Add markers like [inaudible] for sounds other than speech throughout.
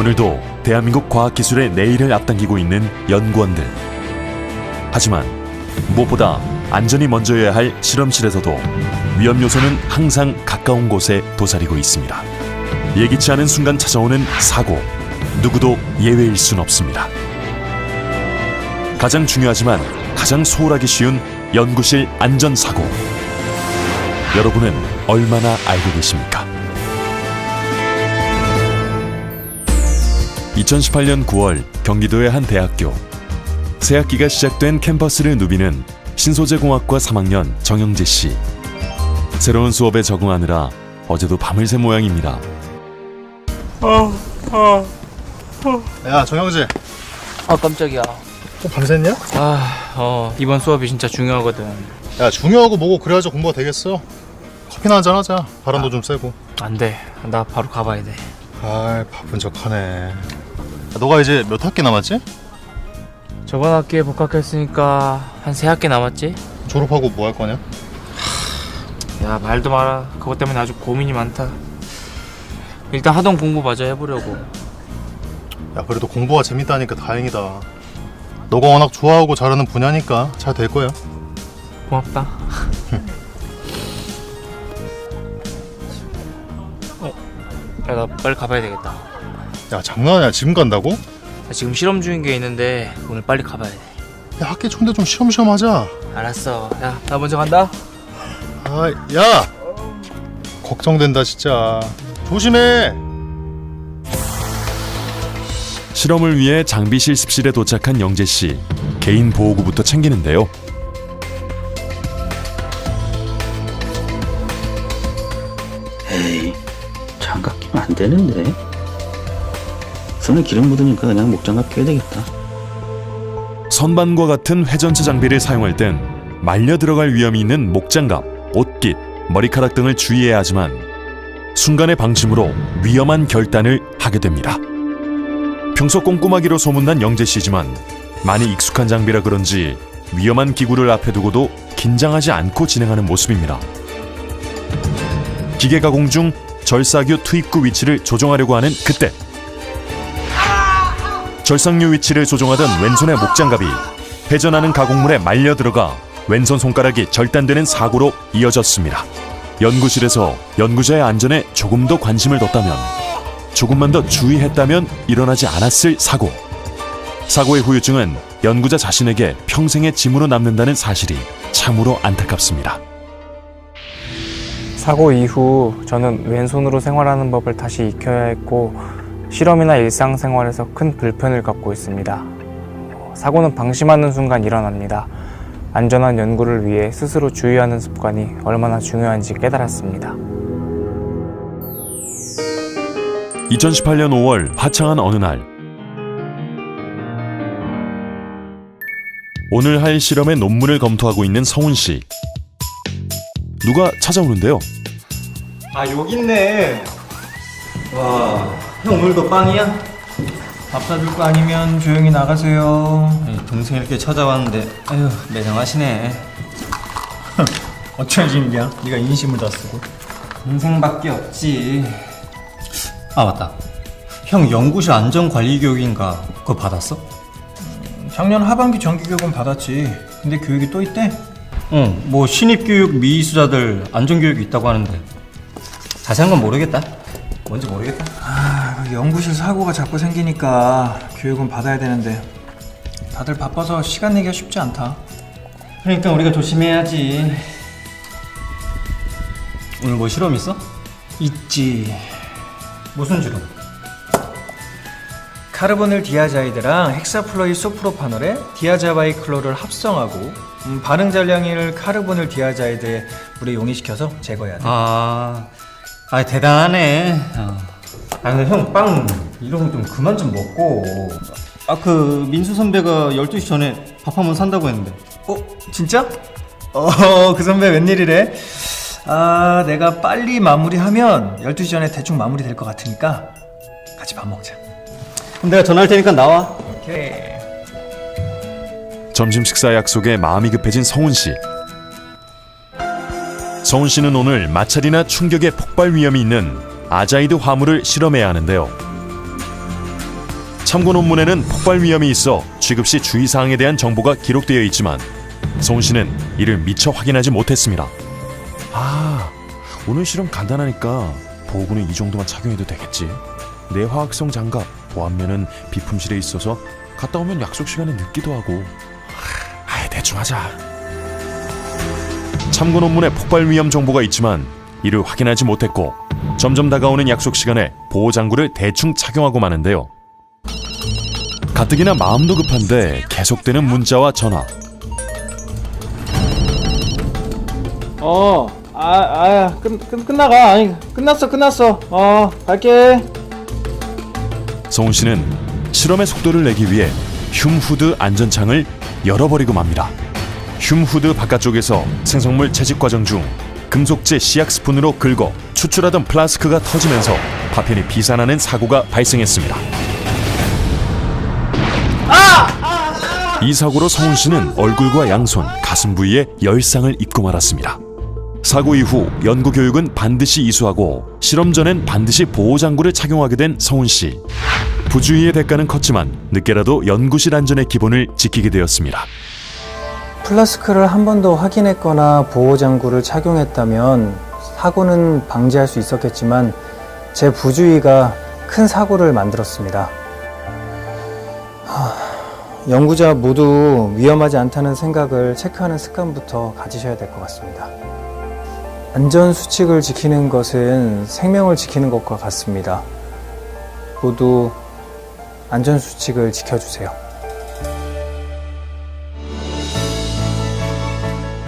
오늘도 대한민국 과학기술의 내일을 앞당기고 있는 연구원들. 하지만 무엇보다 안전이 먼저여야 할 실험실에서도 위험 요소는 항상 가까운 곳에 도사리고 있습니다. 예기치 않은 순간 찾아오는 사고, 누구도 예외일 순 없습니다. 가장 중요하지만 가장 소홀하기 쉬운 연구실 안전사고. 여러분은 얼마나 알고 계십니까? 2018년 9월 경기도의 한 대학교 새학기가 시작된 캠퍼스를 누비는 신소재공학과 3학년 정영재 씨 새로운 수업에 적응하느라 어제도 밤을 새 모양입니다. 야 정영재 아 깜짝이야. 또 밤샜냐? 아, 어 이번 수업이 진짜 중요하거든. 야 중요하고 뭐고 그래야지 공부가 되겠어 커피나 한잔 하자 바람도 좀 쐬고 안 돼. 나 바로 가봐야 돼. 아이 바쁜 척하네 야, 너가 이제 몇 학기 남았지? 저번 학기에 복학했으니까 한 세 학기 남았지? 졸업하고 뭐 할 거냐? 야 말도 마라. 그것 때문에 아주 고민이 많다. 일단 하던 공부 마저 해보려고. 야 그래도 공부가 재밌다니까 다행이다 너가 워낙 좋아하고 잘하는 분야니까 잘 될 거야 고맙다. [laughs] 어, 야 나 빨리 가봐야 되겠다. 야 장난이야 지금 간다고? 나 지금 실험 중인 게 있는데 오늘 빨리 가봐야 돼. 야 학기 초인데 좀 쉬엄쉬엄 하자 알았어. 야 나 먼저 간다. 아야 걱정된다 진짜 조심해 실험을 위해 장비 실습실에 도착한 영재 씨 개인 보호구부터 챙기는데요. 에이, 장갑 끼면 안 되는데. 손에 기름 묻으니까 그냥 목장갑 껴야 되겠다. 선반과 같은 회전체 장비를 사용할 땐 말려 들어갈 위험이 있는 목장갑, 옷깃, 머리카락 등을 주의해야 하지만 순간의 방심으로 위험한 결단을 하게 됩니다. 평소 꼼꼼하기로 소문난 영재 씨지만 많이 익숙한 장비라 그런지 위험한 기구를 앞에 두고도 긴장하지 않고 진행하는 모습입니다. 기계 가공 중 절사규 투입구 위치를 조정하려고 하는 그때 절삭류 위치를 조종하던 왼손의 목장갑이 회전하는 가공물에 말려 들어가 왼손 손가락이 절단되는 사고로 이어졌습니다. 연구실에서 연구자의 안전에 조금 더 관심을 뒀다면, 조금만 더 주의했다면 일어나지 않았을 사고. 사고의 후유증은 연구자 자신에게 평생의 짐으로 남는다는 사실이 참으로 안타깝습니다. 사고 이후 저는 왼손으로 생활하는 법을 다시 익혀야 했고 실험이나 일상생활에서 큰 불편을 갖고 있습니다. 사고는 방심하는 순간 일어납니다. 안전한 연구를 위해 스스로 주의하는 습관이 얼마나 중요한지 깨달았습니다. 2018년 5월 화창한 어느 날 오늘 할 실험의 논문을 검토하고 있는 성훈 씨 누가 찾아오는데요 아 여기 있네 와 형 오늘도 빵이야? 밥 사줄 거 아니면 조용히 나가세요. 동생 이렇게 찾아왔는데. 아휴 매정하시네. [laughs] 어쩔 일이야? 네가 인심을 다 쓰고. 동생밖에 없지. 아 맞다. 형 연구실 안전관리교육인가? 그거 받았어? 작년 하반기 정기교육은 받았지. 근데 교육이 또 있대? 응 뭐 신입 교육 미수자들 안전교육이 있다고 하는데. 자세한 건 모르겠다 뭔지 모르겠다 아, 그 연구실 사고가 자꾸 생기니까 교육은 받아야 되는데 다들 바빠서 시간 내기가 쉽지 않다. 그러니까 우리가 조심해야지. 오늘 뭐 실험 있어? 있지. 무슨 실험? 카르보닐 디아자이드랑 헥사플로이 소프로파놀에 디아자바이 클로를 합성하고 음, 반응 잔량을 카르보닐 디아자이드에 물에 용이시켜서 제거해야 돼. 아, 아 대단하네. 어. 아 근데 형 빵 이런 거 좀 그만 좀 먹고. 아 그 민수 선배가 12시 전에 밥 한 번 산다고 했는데. 어, 진짜? 어, [laughs] 그 선배 웬일이래? 아, 내가 빨리 마무리하면 12시 전에 대충 마무리 될 것 같으니까 같이 밥 먹자. 그럼 내가 전화할 테니까 나와. 오케이. 점심 식사 약속에 마음이 급해진 성훈 씨. 성훈 씨는 오늘 마찰이나 충격의 폭발 위험이 있는 아자이드 화물을 실험해야 하는데요. 참고 논문에는 폭발 위험이 있어 취급 시 주의사항에 대한 정보가 기록되어 있지만 성훈 씨는 이를 미처 확인하지 못했습니다. 아, 오늘 실험 간단하니까 보호구는 이 정도만 착용해도 되겠지. 내 화학성 장갑, 보안면은 비품실에 있어서 갔다 오면 약속 시간에 늦기도 하고. 아예 대충 하자. 참고 논문에 폭발 위험 정보가 있지만 이를 확인하지 못했고 점점 다가오는 약속 시간에 보호 장구를 대충 착용하고 마는데요. 가뜩이나 마음도 급한데 계속되는 문자와 전화. 어, 아, 아, 끝, 끝, 끝나가. 아니, 끝났어, 끝났어. 어, 갈게. 성훈 씨는 실험의 속도를 내기 위해 흉 후드 안전창을 열어버리고 맙니다. 흉후드 바깥쪽에서 생성물 채집 과정 중 금속재 씨약 스푼으로 긁어 추출하던 플라스크가 터지면서 파편이 비산하는 사고가 발생했습니다. 이 사고로 성훈 씨는 얼굴과 양손, 가슴 부위에 열상을 입고 말았습니다. 사고 이후 연구 교육은 반드시 이수하고 실험 전엔 반드시 보호 장구를 착용하게 된 성훈 씨. 부주의의 대가는 컸지만 늦게라도 연구실 안전의 기본을 지키게 되었습니다. 플라스크를 한 번 더 확인했거나 보호장구를 착용했다면 사고는 방지할 수 있었겠지만 제 부주의가 큰 사고를 만들었습니다. 하, 연구자 모두 위험하지 않다는 생각을 체크하는 습관부터 가지셔야 될 것 같습니다. 안전 수칙을 지키는 것은 생명을 지키는 것과 같습니다. 모두 안전 수칙을 지켜주세요.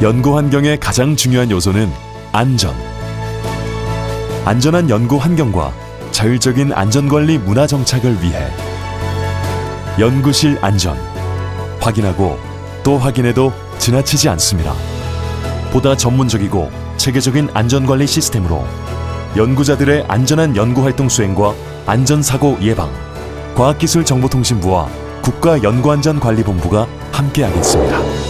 연구 환경의 가장 중요한 요소는 안전. 안전한 연구 환경과 자율적인 안전관리 문화 정착을 위해 연구실 안전 확인하고 또 확인해도 지나치지 않습니다. 보다 전문적이고 체계적인 안전관리 시스템으로 연구자들의 안전한 연구 활동 수행과 안전사고 예방, 과학기술정보통신부와 국가연구안전관리본부가 함께하겠습니다.